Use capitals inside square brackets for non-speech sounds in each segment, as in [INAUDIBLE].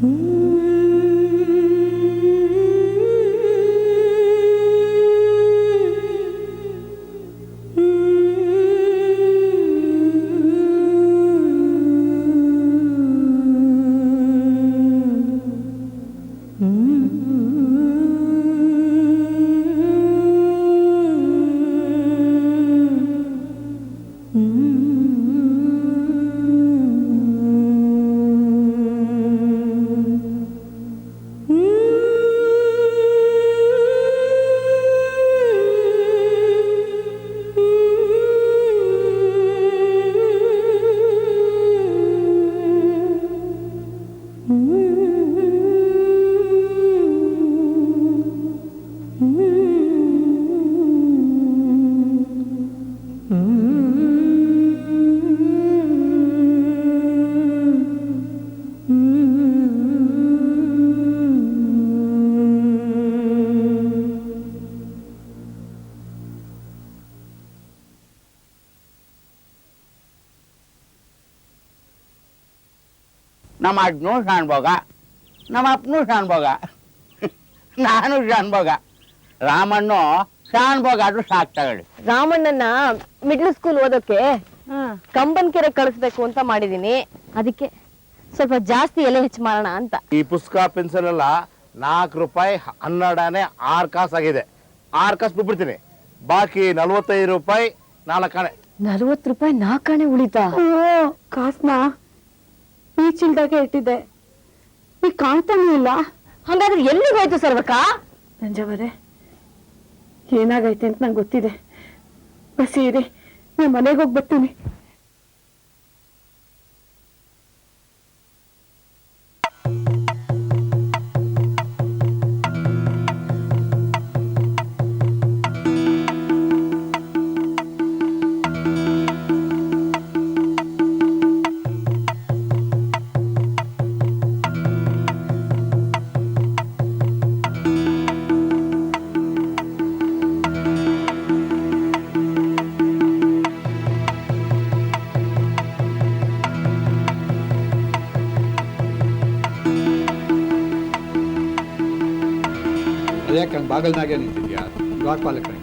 Mm. ನಮ್ಮ ಅಜ್ಜನೂ ಶಾನ್ಭೋಗ ನಮ್ಮ ಅಪ್ಪನೂ ಶಾಣ್ಭೋಗ [LAUGHS] ನಾನು ಶಾಣ್ಭೋಗ ರಾಮಣ್ಣು ಶಾಣ್ಭೋಗ ಆದ್ರೂ ಸಾಕ್ ತಗೊಳ್ಳಿ. ರಾಮಣ್ಣನ ಮಿಡ್ಲ್ ಸ್ಕೂಲ್ ಓದೋಕೆ ಕಂಬನ್ಕೆರೆ ಕಳಿಸ್ಬೇಕು ಅಂತ ಮಾಡಿದೀನಿ. ಅದಕ್ಕೆ? ಸ್ವಲ್ಪ ಜಾಸ್ತಿ ಎಲೆ ಹೆಚ್ಚು ಮಾಡೋಣ ಅಂತ. ಈ ಪುಸ್ತಕ ಪೆನ್ಸಿಲ್ ಎಲ್ಲ ನಾಲ್ಕು ರೂಪಾಯಿ ಹನ್ನೆರಡನೇ ಆರು ಕಾಸು ಆಗಿದೆ. ಆರು ಕಾಸು ಬಿಟ್ಬಿಡ್ತೀನಿ. ಬಾಕಿ ನಲ್ವತ್ತೈದು ರೂಪಾಯಿ ನಾಲ್ಕಾಣೆ. ನಲ್ವತ್ತು ರೂಪಾಯಿ ನಾಲ್ಕಾಣೆ ಉಳಿತಾ? ಕಾಸ್ನ? ಈ ಚಿಲ್ದಾಗೆ ಇಟ್ಟಿದ್ದೆ. ಈಗ ಕಾಣ್ತಾನೂ ಇಲ್ಲ. ಹಂಗಾದ್ರೆ ಎಲ್ಲಿ ಹೋಯ್ತು ಸರ್ವಕ? ನಂಜವರೇ, ಏನಾಗೈತೆ ಅಂತ ನಂಗೆ ಗೊತ್ತಿದೆ. ಬಸಿ ಇರಿ, ನಾನು ಮನೆಗೆ ಹೋಗಿ ಬರ್ತೀನಿ पागल ना गया नहीं यार बाग पालक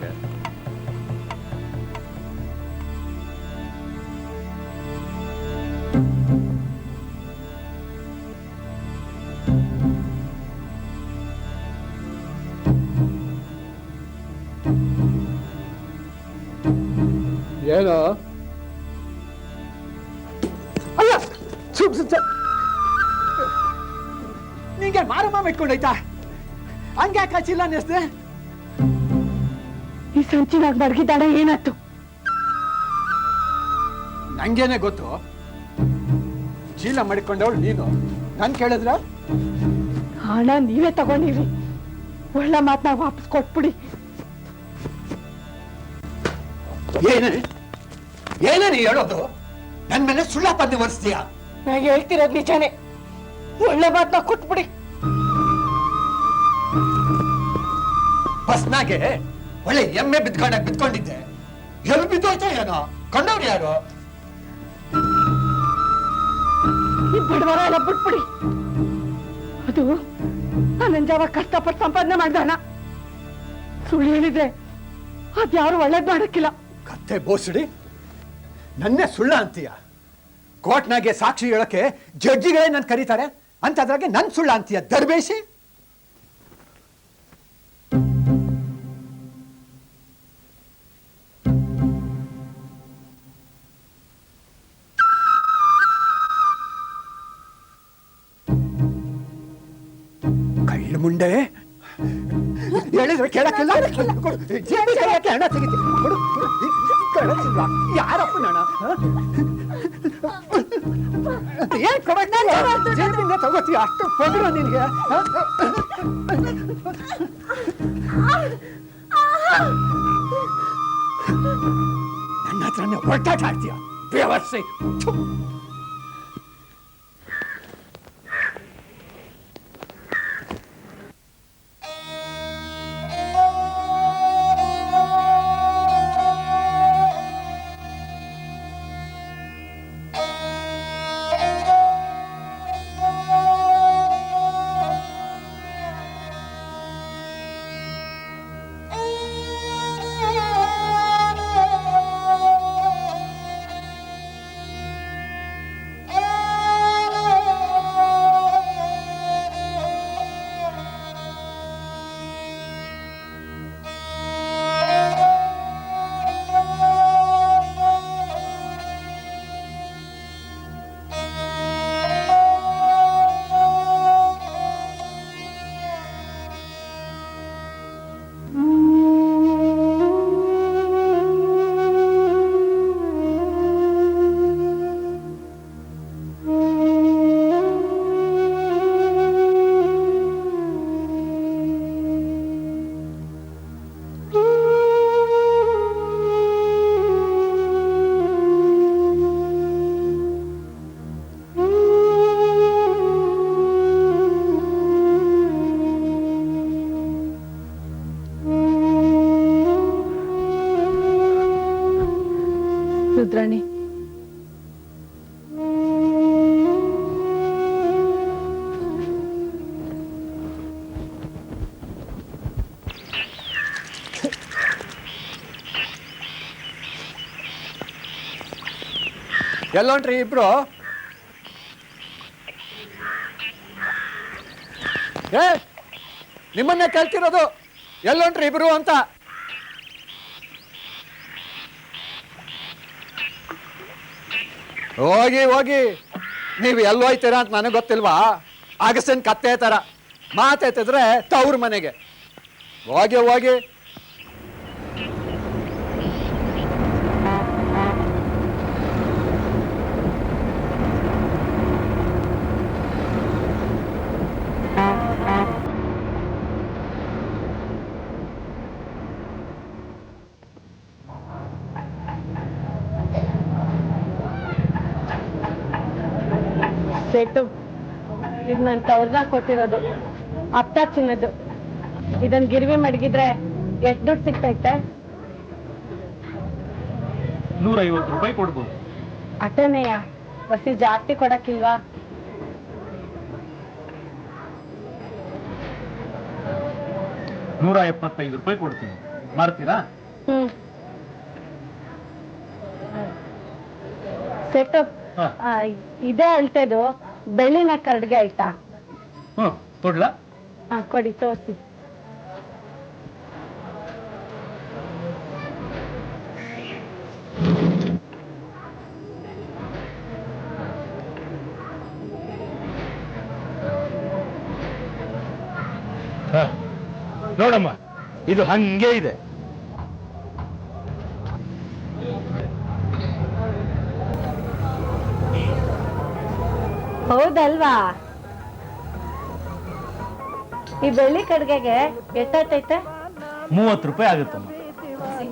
ಹಂಗೆ ನೆಸ್ತೆ ಈ ಸಂಚಿನಾಗ ಮಡಗಿದ್ದಾಳೆ ಏನಾಯ್ತು? ನಂಗೇನೆ ಗೊತ್ತು. ಚೀಲ ಮಾಡಿಕೊಂಡವಳು ನೀನು. ನನ್ ಕೇಳಿದ್ರ? ಹಣ ನೀವೇ ತಗೊಂಡಿರಿ. ಒಳ್ಳೆ ಮಾತನ್ನ ವಾಪಸ್ ಕೊಟ್ಬಿಡಿ. ಏನೇ? ಏನೇ ನೀ ಹೇಳೋದು? ನನ್ ಮೇಲೆ ಸುಳ್ಳಾಪದ್ದೆ ಒರೆಸ್ತೀಯ ನಾ ಹೇಳ್ತಿರೋದು ನಿಜಾನೆ. ಒಳ್ಳೆ ಮಾತನ್ನ ಕೊಟ್ಬಿಡಿ. ಬಸ್ನಾಗೆ ಒಳ್ಳೆ ಎಮ್ಮೆ ಬಿದ್ಕೊಂಡಾಗ ಬಿದ್ಕೊಂಡಿದ್ದೆ. ಎಲ್ಲಿ ಬಿದ್ದೋಯ್ತೋ ಏನೋ? ಕಂಡವ್ರು ಯಾರು? ಈ ಬಡವರ ಎಲ್ಲ ಬಿಟ್ಬಿಡಿ. ಅದು ನಂಜಾವ ಕಷ್ಟಪಟ್ಟು ಸಂಪಾದನೆ ಮಾಡ್ದಾನ ಸುಳ್ಳು ಹೇಳಿದ್ರೆ ಅದ್ಯಾರು ಒಳ್ಳೇದ್ ಮಾಡಕ್ಕಿಲ್ಲ. ಕತ್ತೆ ಬೋಸಡಿ ನನ್ನೇ ಸುಳ್ಳ ಅಂತೀಯ? ಕೋರ್ಟ್ನಾಗೆ ಸಾಕ್ಷಿ ಹೇಳಕ್ಕೆ ಜಡ್ಜಿಗಳೇ ನನ್ ಕರೀತಾರೆ? ಅಂತ ಅದ್ರಾಗೆ ನನ್ ಸುಳ್ಳ ಅಂತೀಯ ದರ್ಬೇಸಿ ಕಳ್ಳ ಮುಂಡೆ ಹೇಳಿದ್ರೆ ಕೇಳಕ್ಕಿಲ್ಲ? ಕೊಡು. ಜೇಬಿ ಕೈಯಾಕೆ ಹಣ ತೆಗಿತಿ ಕೊಡು. ಕಳಿಸಿಲ್ವ? ಯಾರಪ್ಪ ನಾಣ ಏನ್ ಕೊಡಕ್ ಜೇಬಿಂದ ತಗೋತೀಯ? ಅಷ್ಟು ಪೊಗರು ನಿನ್ಗೆ? ನನ್ನ ಹತ್ರನೇ ಹೊರಟಾಟ ಆಡ್ತೀಯ? ಬೇವರ್ಸಿ. ಎಲ್ಲೊಂಟ್ರಿ ಇಬ್ರು? ಏ, ನಿಮ್ಮನ್ನೇ ಕೇಳ್ತಿರೋದು ಎಲ್ಲೊಂಟ್ರಿ ಇಬ್ರು ಅಂತ? ಹೋಗಿ ಹೋಗಿ. ನೀವು ಎಲ್ಲೋಯ್ತೀರಾ ಅಂತ ನನಗೆ ಗೊತ್ತಿಲ್ವಾ? ಆಗಸ್ಟಿನ ಕತ್ತೆ ತರ ಮಾತೈತಿದ್ರೆ ತವ್ರ ಮನೆಗೆ. ಹೋಗಿ ಹೋಗಿ. ಸೆಟ್ಟು ಇದು ನನ್ನ ತವ್ರನ್ನ ಕೊಟ್ಟಿರೋದು. ಅಪ್ಪ ಚಿನ್ನದ್ದು ಇದನ್ ಗಿರ್ವಿ ಮಡಗಿದ್ರೆ ಎಷ್ಟು ದುಡ್ಡು ಸಿಗ್ತೈತೆ? ನೂರೈವತ್ತು ರೂಪಾಯಿ ಕೊಡ್ಬೋದು. ಅಟನೆಯ ಬಸ್ಸಿ ಜಾಸ್ತಿ ಕೊಡಕ್ಕಿಲ್ವಾ? ನೂರ ಎಪ್ಪತ್ತೈದು ರೂಪಾಯಿ ಕೊಡ್ತೀನಿ. ಮಾಡ್ತೀರಾ ಹ್ಮ್. ಸೆಟ್ಟು ಇದೇ ಅಳ್ತೆದು ಬೆಳ್ಳಿನ ಕರಡ್ಗೆ ಆಯ್ತಾ? ಹ್ಮ್ ಕೊಡ್ಲಾ? ಹಾ ಕೊಡಿ ತೋರಿಸಿ. ನೋಡಮ್ಮ ಇದು ಹಂಗೆ ಇದೆ. ಹೌದಲ್ವಾ? ಈ ಬೆಳ್ಳಿ ಕಡ್ಗೆಗೆ ಎಷ್ಟಾಯ್ತೈತೆ? ಮೂವತ್ತು ರೂಪಾಯಿ ಆಗುತ್ತೆ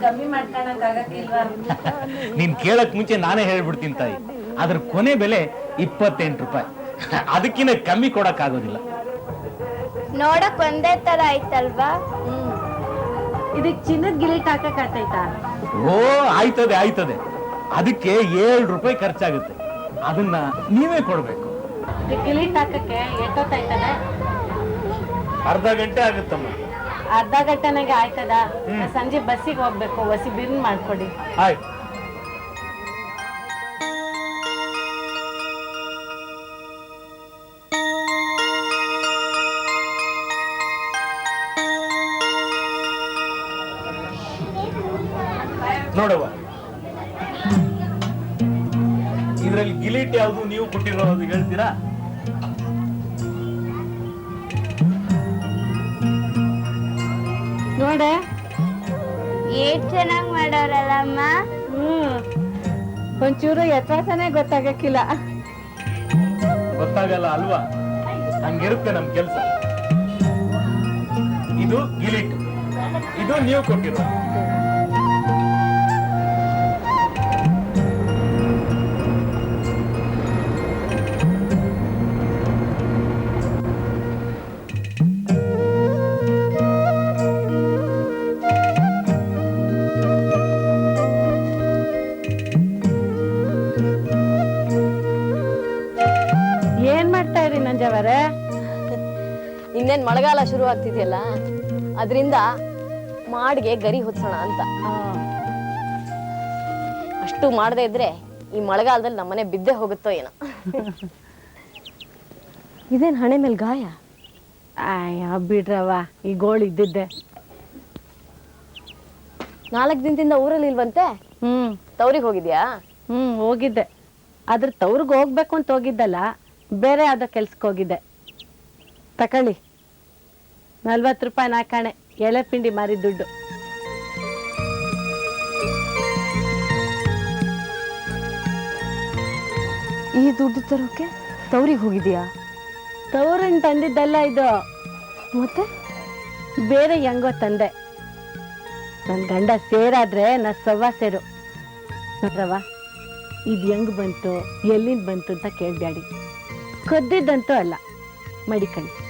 ಕಮ್ಮಿ [LAUGHS] ನೀನ್ ಕೇಳಕ್ ಮುಂಚೆ ನಾನೇ ಹೇಳ್ಬಿಡ್ತೀನಿ ತಾಯಿ. ಅದ್ರ ಕೊನೆ ಬೆಲೆ ಇಪ್ಪತ್ತೆಂಟು ರೂಪಾಯಿ. [LAUGHS] ಅದಕ್ಕಿಂತ ಕಮ್ಮಿ ಕೊಡಕ್ ಆಗೋದಿಲ್ಲ ನೋಡಕ್ ಒಂದೇ ತರ ಆಯ್ತಲ್ವಾ? ಇದಕ್ ಚಿನ್ನದ ಗಿಲಿಟ್ ಹಾಕಕ್ ಆತೈತಾ ಓ ಆಯ್ತದೆ ಆಯ್ತದೆ. ಅದಕ್ಕೆ ಏಳು ರೂಪಾಯಿ ಖರ್ಚಾಗುತ್ತೆ. ಅದನ್ನ ನೀವೇ ಕೊಡ್ಬೇಕು. ಎಷ್ಟೊತ್ತಾಯ್ತದೆ ಅರ್ಧ ಗಂಟೆ ಆಗುತ್ತಮ್ಮ. ಅರ್ಧ ಗಂಟೆನಾಗೆ ಆಯ್ತದ? ಸಂಜೆ ಬಸ್ಸಿಗೆ ಹೋಗ್ಬೇಕು ಹೊಸಿ ಬಿರ್ನ್ ಮಾಡ್ಕೊಡಿ. ಆಯ್ತು. ನೋಡವ್ವ. ಇದರಲ್ಲಿ ಗಿಲೀಟ್ ಯಾವುದು ನೀವು ಕೊಟ್ಟಿರೋದು ಹೇಳ್ತೀರಾ? ನೋಡ. ಏಟ್ ಚೆನ್ನಾಗಿ ಮಾಡೋರಲ್ಲಮ್ಮ? ಹ್ಮ್. ಒಂಚೂರು ಯಥಾಸನೇ ಗೊತ್ತಾಗಕ್ಕಿಲ್ಲ. ಗೊತ್ತಾಗಲ್ಲ ಅಲ್ವಾ? ಹಂಗಿರುತ್ತೆ ನಮ್ ಕೆಲ್ಸ. ಇದು ಗಿಲಿಟ್. ಇದು ನೀವು ಕೊಟ್ಟಿರೋ ಇನ್ನೇನ್ ಮಳೆಗಾಲ ಶುರು ಆಗ್ತಿದೆಯಲ್ಲ ಅದರಿಂದ ಮಾಡಿಗೆ ಗರಿ ಹೊತ್ಸೋಣ ಅಂತ. ಅಷ್ಟು ಮಾಡದೇ ಇದ್ರೆ ಈ ಮಳೆಗಾಲದಲ್ಲಿ ನಮ್ಮನೆ ಬಿದ್ದೆ ಹೋಗುತ್ತೋ ಏನೋ. [LAUGHS] ಇದೇನ್ ಹಣೆ ಮೇಲೆ ಗಾಯ? ಆಯಾ ಬಿಡ್ರವ್ವ ಈ ಗೋಳು ಇದ್ದಿದ್ದೆ. ನಾಲ್ಕು ದಿನದಿಂದ ಊರಲ್ಲಿ ಇಲ್ವಂತೆ? ಹ್ಮ್. ತವ್ರಿಗೆ ಹೋಗಿದ್ಯಾ? ಹ್ಮ್ ಹೋಗಿದ್ದೆ. ಆದ್ರೆ ತವ್ರಿಗೆ ಹೋಗ್ಬೇಕು ಅಂತ ಹೋಗಿದ್ದಲ್ಲ ಬೇರೆ ಯಾವ್ದೋ ಕೆಲ್ಸಕ್ಕೆ ಹೋಗಿದ್ದೆ. ತಕೊಳ್ಳಿ. ನಲ್ವತ್ತು ರೂಪಾಯಿ ನಾಕಾಣೆ ಎಳೆ ಪಿಂಡಿ ಮಾರಿ ದುಡ್ಡು. ಈ ದುಡ್ಡು ತರೋಕೆ ತವ್ರಿಗೆ ಹೋಗಿದೀಯಾ ತವ್ರನ್ ತಂದಿದ್ದಲ್ಲ ಇದು. ಮತ್ತೆ? ಬೇರೆ ಹೆಂಗೋ ತಂದೆ. ನನ್ನ ಗಂಡ ಸೇರಾದ್ರೆ ನಾ ಸವ್ವ ಸೇರು. ನೋಡ್ರವ್ವ ಇದು ಹೆಂಗ್ ಬಂತು ಎಲ್ಲಿಂದ ಬಂತು ಅಂತ ಕೇಳ್ಬ್ಯಾಡಿ. ಕದ್ದಿದ್ದಂತೂ ಅಲ್ಲ ಮಡಿಕಣಿ.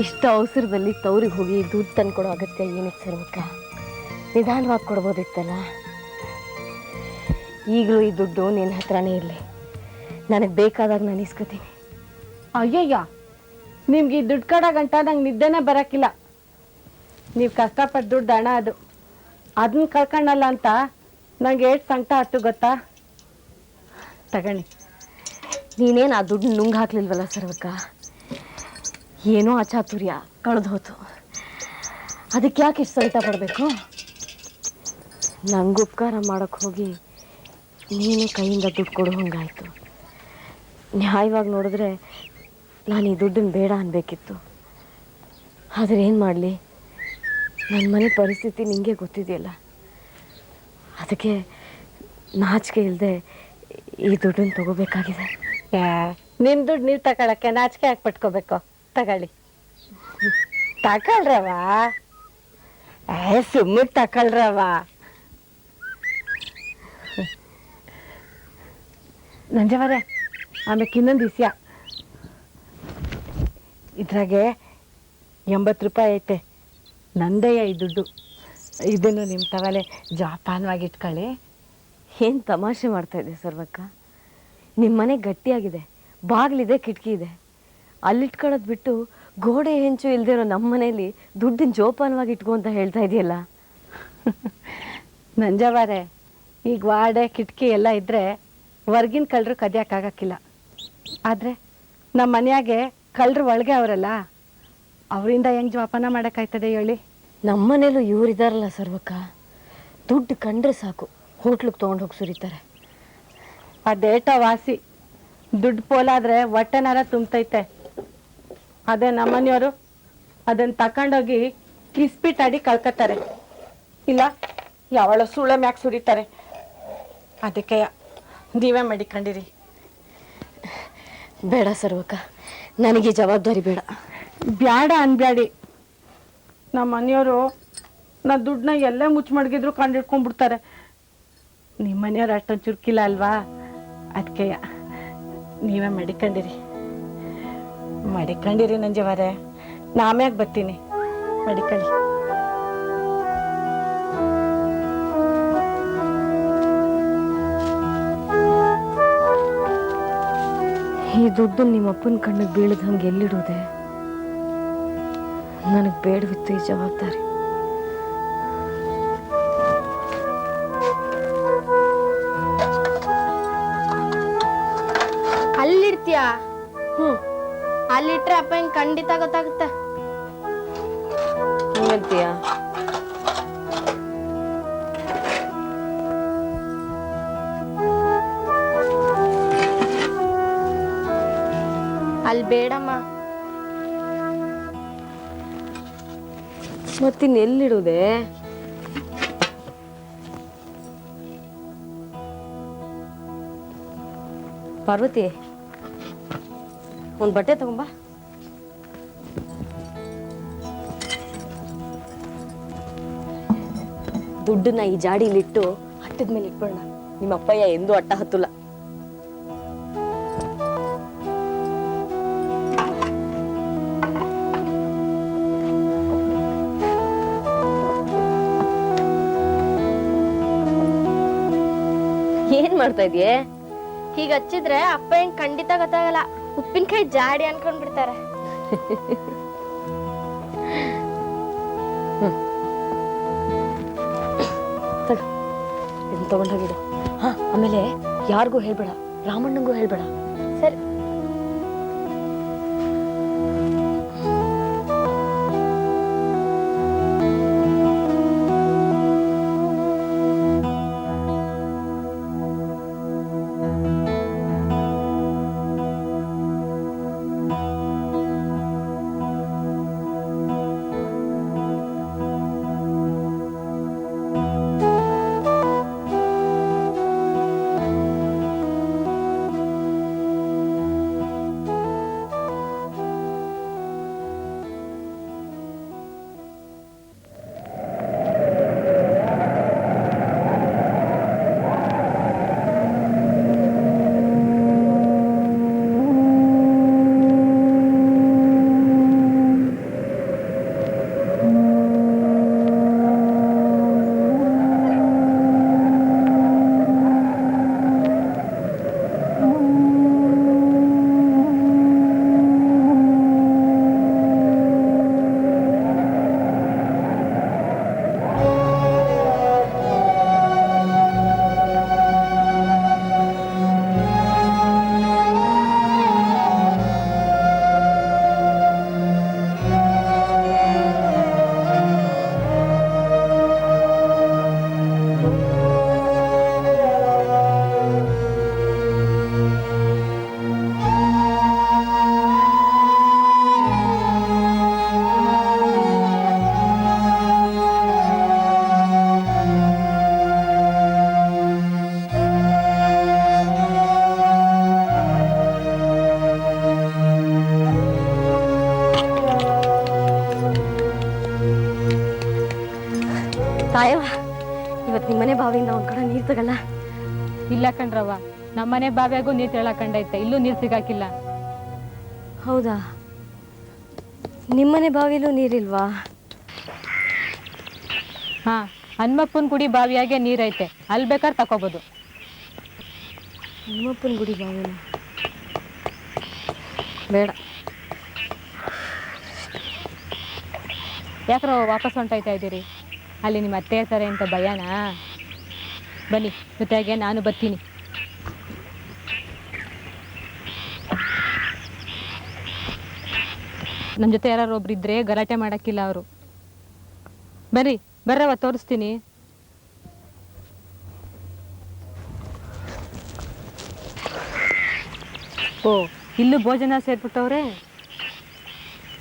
ಇಷ್ಟು ಅವಸರದಲ್ಲಿ ತವ್ರಿಗೆ ಹೋಗಿ ದುಡ್ಡು ತಂದ್ಕೊಡೋ ಅಗತ್ಯ ಏನಿತ್ತು ಸರ್ವಕ್ಕ ನಿಧಾನವಾಗಿ ಕೊಡ್ಬೋದಿತ್ತಲ್ಲ? ಈಗಲೂ ಈ ದುಡ್ಡು ನಿನ್ನ ಹತ್ರನೇ ಇರಲಿ. ನನಗೆ ಬೇಕಾದಾಗ ನಾನು ಇಸ್ಕೋತೀನಿ. ಅಯ್ಯಯ್ಯ ನಿಮ್ಗೆ ಈ ದುಡ್ಡು ಕಡ ಗಂಟ ನಂಗೆ ನಿದ್ದೆನೇ ಬರಕ್ಕಿಲ್ಲ ನೀವು ಕಷ್ಟಪಟ್ಟು ದುಡ್ಡು ಹಣ ಅದು. ಅದನ್ನ ಕಳ್ಕೊಂಡಲ್ಲ ಅಂತ ನಂಗೆ ಎಷ್ಟು ಸಂಕಟ ಆಯ್ತು ಗೊತ್ತಾ? ತಗಣಿ ನೀನೇನು ಆ ದುಡ್ಡು ನುಂಗ್ ಹಾಕ್ಲಿಲ್ವಲ್ಲ ಸರ್ವಕ್ಕ ಏನೋ ಅಚಾತುರ್ಯ ಕಳೆದು ಹೋತು. ಅದಕ್ಕೆ ಯಾಕೆ ಇಷ್ಟು ಸಂಕಟ ಪಡಬೇಕು ನಂಗೆ ಉಪಕಾರ ಮಾಡೋಕ್ಕೆ ಹೋಗಿ ನೀನೇ ಕೈಯಿಂದ ದುಡ್ಡು ಕೊಡೋ ಹಂಗಾಯ್ತು. ನ್ಯಾಯವಾಗಿ ನೋಡಿದ್ರೆ ನಾನು ಈ ದುಡ್ಡನ್ನು ಬೇಡ ಅನ್ಬೇಕಿತ್ತು. ಆದರೆ ಏನು ಮಾಡಲಿ? ನನ್ನ ಮನೆ ಪರಿಸ್ಥಿತಿ ನಿಮಗೆ ಗೊತ್ತಿದೆಯಲ್ಲ. ಅದಕ್ಕೆ ನಾಚಿಕೆ ಇಲ್ಲದೆ ಈ ದುಡ್ಡನ್ನು ತಗೋಬೇಕಾಗಿದೆ. ನಿಮ್ ದುಡ್ಡು ನೀವು ತಗೊಳಕ್ಕೆ ನಾಚಿಕೆ ಹಾಕಿ ಪಟ್ಕೋಬೇಕು ತಗೊಳ್ಳಿ. ತಗೊಳ್ರವ ಏ ಸುಮ್ಮನೆ ತಗೊಳ್ರವ ನಂಜವರೇ ಆಮೇಲೆ ಇನ್ನೊಂದು ವಿಷಯ ಇದ್ರಾಗೆ ಎಂಬತ್ತು ರೂಪಾಯಿ ಐತೆ. ನಂದಯ್ಯ ಈ ದುಡ್ಡು. ಇದನ್ನು ನಿಮ್ಮ ತವಲೆ ಜಾಪಾನವಾಗಿ ಇಟ್ಕೊಳ್ಳಿ. ಏನು ತಮಾಷೆ ಮಾಡ್ತಾ ಇದೆ ಸರ್ವಕ್ಕ? ನಿಮ್ಮ ಮನೆ ಗಟ್ಟಿಯಾಗಿದೆ. ಬಾಗಿಲಿದೆ, ಕಿಟಕಿ ಇದೆ. ಅಲ್ಲಿಟ್ಕೊಳ್ಳೋದು ಬಿಟ್ಟು ಗೋಡೆ ಹೆಂಚು ಇಲ್ಲದೆ ಇರೋ ನಮ್ಮ ಮನೇಲಿ ದುಡ್ಡಿನ ಜೋಪಾನವಾಗಿ ಇಟ್ಕೊ ಅಂತ ಹೇಳ್ತಾ ಇದೆಯಲ್ಲ? [LAUGHS] ನಂಜವಾರೆ ಈಗ ವಾಡೆ ಕಿಟಕಿ ಎಲ್ಲ ಇದ್ರೆ ಹೊರ್ಗಿನ ಕಳ್ಳರು ಕದಿಯೋಕ್ಕಾಗಕ್ಕಿಲ್ಲ. ಆದರೆ ನಮ್ಮ ಮನೆಯಾಗೆ ಕಳ್ಳರು ಒಳಗೆ ಅವರಲ್ಲ ಅವರಿಂದ ಹೆಂಗೆ ಜೋಪಾನ ಮಾಡೋಕ್ಕಾಯ್ತದೆ ಹೇಳಿ? ನಮ್ಮ ಮನೇಲೂ ಇವರಿದಾರಲ್ಲ ಸರ್ವಕ್ಕ. ದುಡ್ಡು ಕಂಡ್ರೆ ಸಾಕು ಹೋಟ್ಲಿಗೆ ತೊಗೊಂಡು ಹೋಗಿ ಸುರಿತಾರೆ. ಅದೇಟ ವಾಸಿ ದುಡ್ಡು ಪೋಲಾದರೆ ಹೊಟ್ಟೆನಾರ ತುಂಬತೈತೆ. ಅದೇ ನಮ್ಮನೆಯವರು ಅದನ್ನ ತಕೊಂಡೋಗಿ ಕಿಸ್ಪಿಟ್ಟಾಡಿ ಕಳ್ಕೊತಾರೆ ಇಲ್ಲ ಯಾವಳ ಸುಳೆ ಮ್ಯಾಕ್ ಸುರಿತಾರೆ. ಅದಕ್ಕೆ ನೀವೇ ಮಡಿಕೊಂಡಿರಿ. ಬೇಡ ಸರ್ವಕ ನನಗೆ ಜವಾಬ್ದಾರಿ ಬೇಡ. ಬ್ಯಾಡ ಅನ್ಬ್ಯಾಡಿ. ನಮ್ಮ ಮನೆಯವರು ನಾ ದುಡ್ಡನ್ನ ಎಲ್ಲೇ ಮುಚ್ಚಿ ಮಡಗಿದ್ರು ಕಂಡಿಡ್ಕೊಂಡ್ಬಿಡ್ತಾರೆ. ನಿಮ್ಮ ಮನೆಯವ್ರು ಅಷ್ಟೊಂದು ಚುರುಕಿಲ್ಲ ಅಲ್ವಾ? ಅದಕ್ಕೆ ನೀವೇ ಮಡಿಕೊಂಡಿರಿ. ಮಡಿಕೊಂಡಿರಿ ನಂಜವರೇ. ನಾಮ್ಯಾಗ ಬರ್ತೀನಿ. ಮಡಿಕೊಳ್ಳಿ ಈ ದುಡ್ಡು ನಿಮ್ಮ ಅಪ್ಪನ ಕಣ್ಣಿಗೆ ಬೀಳದ ಹಂಗೆ ಎಲ್ಲಿಡೋದೆ? ನನಗೆ ಬೇಡವಿತ್ತು ಈ ಜವಾಬ್ದಾರಿ. ಅಲ್ಲಿಟ್ರೆ ಅಪ್ಪ ಹಿಂಗ್ ಖಂಡಿತ ಗೊತ್ತಾಗುತ್ತೆ. ಅಲ್ಲಿ ಬೇಡಮ್ಮ. ಮತ್ತಿನ್ ಎಲ್ಲಿಡುವುದೇ ಪಾರ್ವತಿ. ಒಂದು ಬಟ್ಟೆ ತಗೊಂಬಾ. ದುಡ್ಡನ್ನ ಈ ಜಾಡಿಲಿಟ್ಟು ಹಟ್ಟದ ಮೇಲೆ ಇಟ್ಬಿಡೋಣ ನಿಮ್ಮ ಅಪ್ಪಯ್ಯ ಎಂದೂ ಅಟ್ಟ ಹತ್ತಲ್ಲ. ಏನ್ ಮಾಡ್ತಾ ಇದೀಯೇ? ಹೀಗ ಹಚ್ಚಿದ್ರೆ ಅಪ್ಪ ಹಿಂಗ್ ಖಂಡಿತ ಗೊತ್ತಾಗಲ್ಲ. ಉಪ್ಪಿನಕಾಯಿ ಜಾಡಿ ಅನ್ಕೊಂಡ್ಬಿಡ್ತಾರ. ತಗೊಂಡೋಗಿಡು. ಹಾ ಆಮೇಲೆ ಯಾರಿಗೂ ಹೇಳ್ಬೇಡ ರಾಮಣ್ಣಂಗೂ ಹೇಳ್ಬೇಡ. ಕಡೆ ಇಲ್ಲ ಕಣ್ರವ್ವ. ನಮ್ಮನೆ ಬಾವಿಯಾಗೂ ನೀರ್ ತೆರಳಕಂಡೈತೆ ಇಲ್ಲೂ ನೀರ್ ಸಿಗಾಕಿಲ್ಲ. ಹೌದಾ? ನಿಮ್ಮನೆ ಬಾವಿಲೂ ನೀರಿಲ್ವಾ? ಹಾ ಹನುಮಪ್ಪನ ಗುಡಿ ಬಾವಿಯಾಗೆ ನೀರೈತೆ. ಅಲ್ಲಿ ಬೇಕಾದ್ರೆ ತಕೋಬೋದು. ಹನುಮಪ್ಪನ ಗುಡಿ ಬಾವಿನ? ಬೇಡ. ಯಾಕ್ರ ವಾಪಸ್ ಹೊಂಟೈತಾ ಇದ್ದೀರಿ? ಅಲ್ಲಿ ನಿಮ್ಮ ಅತ್ತೆ ಇರ್ತಾರೆ ಅಂತ ಭಯನಾ? ಬನ್ನಿ, ಜೊತೆಗೆ ನಾನು ಬರ್ತೀನಿ. ನನ್ನ ಜೊತೆ ಯಾರು ಒಬ್ರು ಇದ್ರೆ ಗಲಾಟೆ ಮಾಡಕ್ಕಿಲ್ಲ ಅವರು. ಬರ್ರಿ ಬರ್ರವ ತೋರಿಸ್ತೀನಿ. ಓ, ಇಲ್ಲೂ ಭೋಜನ ಸೇರ್ಬಿಟ್ಟವ್ರೆ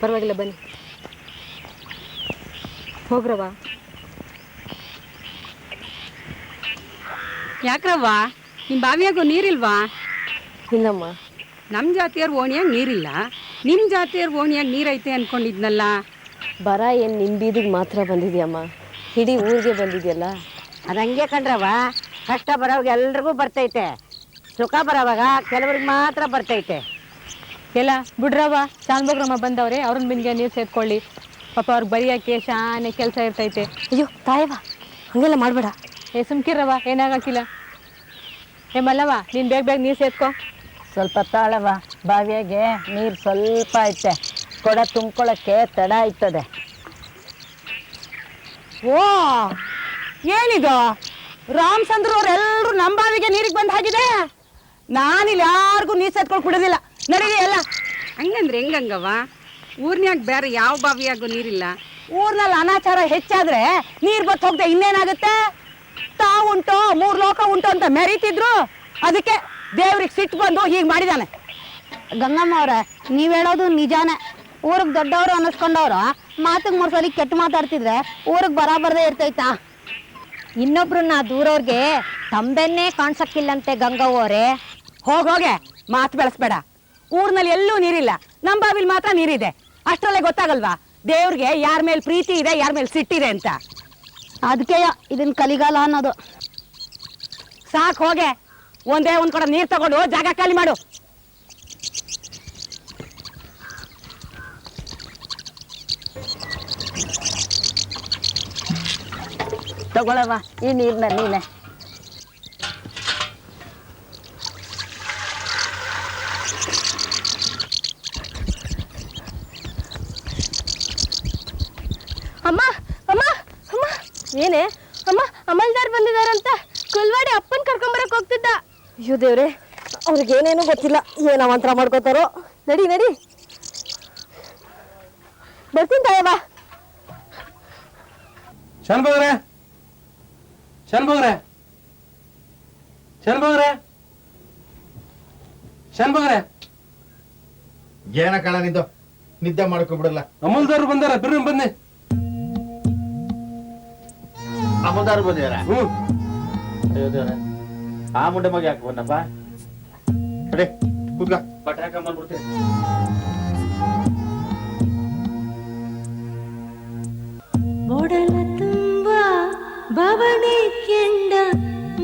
ಪರವಾಗಿಲ್ಲ, ಬನ್ನಿ. ಹೋಗ್ರವಾ ಯಾಕ್ರವ್ವ? ನಿಮ್ಮ ಬಾವಿಯಾಗೂ ನೀರಿಲ್ವಾ? ಇಲ್ಲಮ್ಮ. ನಮ್ಮ ಜಾತಿಯವ್ರ ಓಣಿಯಾಗ ನೀರಿಲ್ಲ. ನಿಮ್ಮ ಜಾತಿಯವ್ರ ಓಣಿಯಾಗ ನೀರೈತೆ ಅನ್ಕೊಂಡಿದ್ನಲ್ಲ. ಬರ ಏನು ನಿಮ್ಮ ಬೀದಿಗೆ ಮಾತ್ರ ಬಂದಿದ್ಯಮ್ಮ. ಇಡೀ ಊರಿಗೆ ಬಂದಿದೆಯಲ್ಲ. ಅದಂಗೆ ಕಂಡ್ರವ ಕಷ್ಟ ಬರೋವಾಗ ಎಲ್ರಿಗೂ ಬರ್ತೈತೆ. ಸುಖ ಬರೋವಾಗ ಕೆಲವ್ರಿಗೆ ಮಾತ್ರ ಬರ್ತೈತೆ. ಎಲ್ಲ ಬಿಡ್ರವ್ವ ಚಾಂದ್ರಮ್ಮ ಬಂದವ್ರೆ ಅವ್ರನ್ನ ಬಿಂದಿಗೆ ನೀರು ಸೇರ್ಕೊಳ್ಳಿ ಪಾಪ ಅವ್ರಿಗೆ ಬರೆಯೋಕ್ಕೆ ಶಾನೆ ಕೆಲಸ ಇರ್ತೈತೆ. ಅಯ್ಯೋ ತಾಯವ್ವ ಹಂಗೆಲ್ಲ ಮಾಡಬೇಡ. ಏ ಸುಮ್ಕಿರವ ಏನಾಗಿಲ್ಲ ಏ ಮಲ್ಲವ್ವ ನೀನು ಬೇಗ ಬೇಗ ನೀರು ಸೇರ್ಕೊ ಸ್ವಲ್ಪ ತಾಳವ ಬಾವಿಯಾಗೆ ನೀರು ಸ್ವಲ್ಪ ಐತೆ. ಕೊಡ ತುಂಬ್ಕೊಳ್ಳೋಕ್ಕೆ ತಡ ಆಯ್ತದೆ. ಓ ಏನಿದು? ರಾಮಚಂದ್ರ ಅವರೆಲ್ಲರೂ ನಮ್ಮ ಬಾವಿಗೆ ನೀರಿಗೆ ಬಂದ ಹಾಗಿದೆ ನಾನಿಲ್ಲಿ ಯಾರಿಗೂ ನೀರು ಸೇರ್ಕೊಂಡು ಬಿಡೋದಿಲ್ಲ. ನಡೀರಿ ಎಲ್ಲ. ಹಂಗಂದ್ರೆ ಹೆಂಗಂಗವ ಊರ್ನ್ಯಾಗ ಬೇರೆ ಯಾವ ಬಾವಿಯಾಗೂ ನೀರಿಲ್ಲ. ಊರ್ನಲ್ಲಿ ಅನಾಚಾರ ಹೆಚ್ಚಾದ್ರೆ ನೀರು ಬತ್ತು ಹೋಗ್ದೆ ಇನ್ನೇನಾಗುತ್ತೆ? ತಾವು ಉಂಟು ಮೂರು ಲೋಕ ಉಂಟು ಅಂತ ಮೆರೀತಿದ್ರು, ಅದಕ್ಕೆ ದೇವ್ರಿಗೆ ಸಿಟ್ಟು ಬಂದು ಹೀಗೆ ಮಾಡಿದಾನೆ. ಗಂಗಮ್ಮ ಅವ್ರೆ, ನೀವ್ ಹೇಳೋದು ನಿಜಾನೇ. ಊರಿಗೆ ದೊಡ್ಡವರು ಅನ್ನಿಸ್ಕೊಂಡವ್ರು, ಮಾತಿಗೆ ಮೂರು ಸಲ ಕೆಟ್ಟ ಮಾತಾಡ್ತಿದ್ರೆ ಊರಿಗೆ ಬರಾಬರ್ದೇ ಇರ್ತೈತಾ? ಇನ್ನೊಬ್ರನ್ನ ದೂರವ್ರಿಗೆ ತಂಬೆನ್ನೇ ಕಾಣ್ಸಕ್ಕಿಲ್ಲಂತೆ ಗಂಗವ್ವರೇ ಹೋಗೋಗೆ ಮಾತು ಬೆಳೆಸ್ಬೇಡ. ಊರ್ನಲ್ಲಿ ಎಲ್ಲೂ ನೀರಿಲ್ಲ. ನಮ್ಮ ಬಾವಿಲ್ ಮಾತ್ರ ನೀರಿದೆ. ಅಷ್ಟರಲ್ಲೇ ಗೊತ್ತಾಗಲ್ವಾ? ದೇವ್ರಿಗೆ ಯಾರ ಮೇಲೆ ಪ್ರೀತಿ ಇದೆ, ಯಾರ ಮೇಲೆ ಸಿಟ್ಟಿದೆ ಅಂತ. ಅದಕ್ಕೆ ಇದನ್ ಕಲಿಗಾಲ ಅನ್ನೋದು. ಸಾಕು, ಹೋಗೆ. ಒಂದೇ ಒಂದ್ ಕಡೆ ನೀರ್ ತಗೊಂಡು ಜಾಗ ಖಾಲಿ ಮಾಡು. ತಗೊಳವ ಈ ನೀರ್ನ ನೀನೆ ಅಮ್ಮ ಅಮ್ಮ ಅಮ್ಮ ಏನೇ? ಅಮ್ಮ ಅಮಲ್ದಾರ್ ಬಂದಿದಾರಂತ ಕುಲ್ವಾಡಿ ಅಪ್ಪನ್ ಕರ್ಕೊಂಬರಕ್ ಹೋಗ್ತಿದ್ದ. ಅಯ್ಯೋ ದೇವ್ರೆ ಅವ್ರಿಗೇನೇನು ಗೊತ್ತಿಲ್ಲ. ಏನೋ ಮಂತ್ರ ಮಾಡ್ಕೋತಾರೋ? ನಡಿ ನಡಿ. ಬರ್ತೀನಿ ತಾಯವ್ವ. ಶನ್ಭೋಗ್ರೆ. ಶನ್ಭೋಗ್ರೆ. ಶನ್ಭೋಗ್ರೆ. ಶನ್ಭೋಗ್ರೆ. ಏನ ಕಾಣ ನಿಂದು? ನಿದ್ದೆ ಮಾಡ್ಕೊಬಿಡಲ್ಲ. ಅಮಲ್ದಾರ್ ಬಂದಾರ ಬಿರ್ರಿ ಬನ್ನಿ. ಅಮದಾರು ಬಂದಿದಾರ. ಅಯ್ಯೋ ದೇವ್ರೆ ಆ ಮುಂಡೆ ಮಗ ಯಾಕೆ ಬಂದಪ್ಪ? ಅಡೇ ಕೂತ್ಕ. ಬಟ್ಟೆ ಹಾಕೊಂಡ್ಬಂದ್ಬಿಡ್ತೀನಿ ಒಡಲ ತುಂಬ ಬವಣೆ ಕೆಂಡ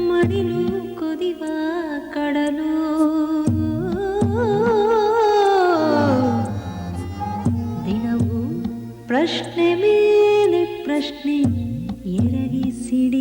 ಮಡಿಲು ಕುದಿವ ಕಡಲು. ದಿನವೂ ಪ್ರಶ್ನೆ ಮೇಲೆ ಪ್ರಶ್ನೆ. CD.